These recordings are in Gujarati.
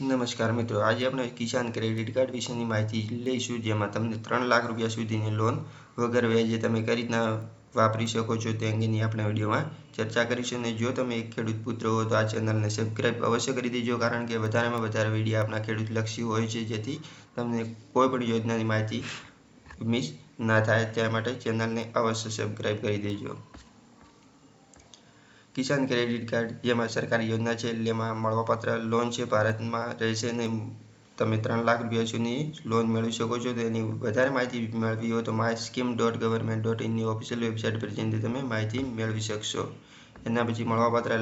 નમસ્કાર મિત્રો, આજે આપણે કિસાન ક્રેડિટ કાર્ડ વિશેની માહિતી લઈશું, જેમાં તમને ત્રણ લાખ રૂપિયા સુધીની લોન વગર વ્યાજે તમે કઈ રીતના વાપરી શકો છો તે અંગેની આપણે વિડીયોમાં ચર્ચા કરીશું. અને જો તમે એક ખેડૂત પુત્ર હો, તો આ ચેનલને સબસ્ક્રાઈબ અવશ્ય કરી દેજો, કારણ કે વધારેમાં વધારે વીડિયો આપણા ખેડૂત લક્ષી હોય છે, જેથી તમને કોઈ પણ યોજનાની માહિતી મિસ ના થાય. તે માટે ચેનલને અવશ્ય સબસ્ક્રાઈબ કરી દેજો. કિસાન ક્રેડિટ કાર્ડ જેમાં સરકારી યોજના છે, જેમાં મળવાપાત્ર લોન છે, ભારતમાં રહેશે ને તમે ત્રણ લાખ રૂપિયા સુધી લોન મેળવી શકો છો. તેની વધારે માહિતી મેળવી હોય તો my scheme dot government dot ઇનની official website પર જઈને તમે માહિતી મેળવી શકશો. એના પછી મળવાપાત્ર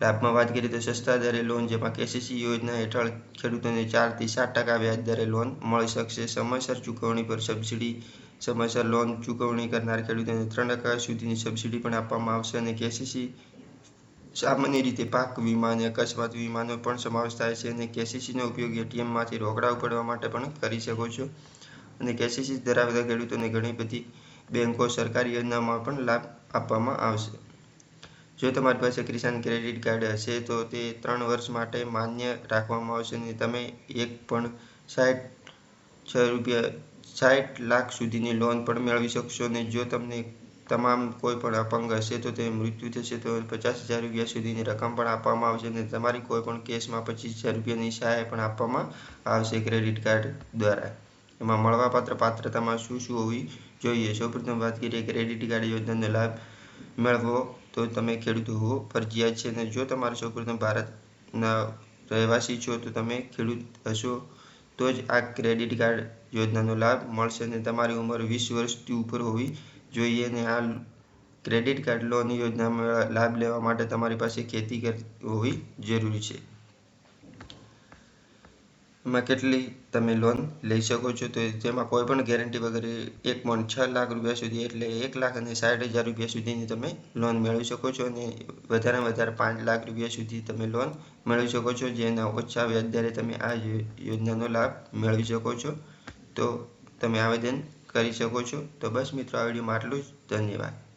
લાભમાં વાત કરીએ તો સસ્તા દરે લોન જેમાં કેસીસી યોજના હેઠળ ખેડૂતોને ચારથી સાત ટકા વ્યાજ દરે લોન મળી શકશે. સમયસર ચૂકવણી પર સબસિડી સમયસર લોન ચૂકવણી કરનાર ખેડૂતોને ત્રણ ટકા સુધીની સબસિડી પણ આપવામાં આવશે અને કેસીસી સામાન્ય રીતે પાક વીમા અને અકસ્માત વીમાનો પણ સમાવેશ થાય છે અને કેસીસીનો ઉપયોગ એટીએમમાંથી રોકડા ઉપાડવા માટે પણ કરી શકો છો. અને કેસીસી ધરાવતા ખેડૂતોને ઘણી બધી બેંકો સરકારી યોજનામાં પણ લાભ આપવામાં આવશે. જો તમારી પાસે કિસાન ક્રેડિટ કાર્ડ હશે, તો તે ત્રણ વર્ષ માટે માન્ય રાખવામાં આવશે અને તમે એક પણ સાઠ, છ રૂપિયા, સાઠ લાખ સુધીની લોન પણ મેળવી શકશો અને જો તમને તમામ કોઈ પણ અપંગ હશે, તો તે મૃત્યુ થશે. તો પચાસ હજાર રૂપિયા સુધીની રકમ પણ આપવામાં આવશે અને તમારી કોઈ પણ કેસમાં પચીસ હજાર રૂપિયાની સહાય પણ આપવામાં આવશે ક્રેડિટ કાર્ડ દ્વારા. એમાં મળવાપાત્ર પાત્રતામાં શું શું હોવી જોઈએ? સૌપ્રથમ વાત કરીએ ક્રેડિટ કાર્ડ યોજનાનો લાભ મેળવો. તો તમે ખેડૂત હોવો ફરજિયાત છે અને જો તમારો છોકરો તમે ભારતના રહેવાસી છો, તો તમે ખેડૂત હશો, તો જ આ ક્રેડિટ કાર્ડ યોજનાનો લાભ મળશે અને તમારી ઉંમર વીસ વર્ષથી ઉપર હોવી જોઈએ અને આ ક્રેડિટ કાર્ડ લોન યોજનામાં લાભ લેવા માટે તમારી પાસે ખેતી હોવી જરૂરી છે. એમાં કેટલી તમે લોન લઈ શકો છો? તો તેમાં કોઈ પણ ગેરંટી વગર એક પોઈન્ટ છ લાખ રૂપિયા સુધી એટલે એક લાખ અને સાઠ હજાર રૂપિયા સુધીની તમે લોન મેળવી શકો છો અને વધારે વધારે પાંચ લાખ રૂપિયા સુધી તમે લોન મેળવી શકો છો, જેના ઓછા વ્યાજદરે તમે આ યોજનાનો લાભ મેળવી શકો છો. તો તમે આવેદન કરી શકો છો. તો બસ મિત્રો, આ વિડીયોમાં આટલું જ. ધન્યવાદ.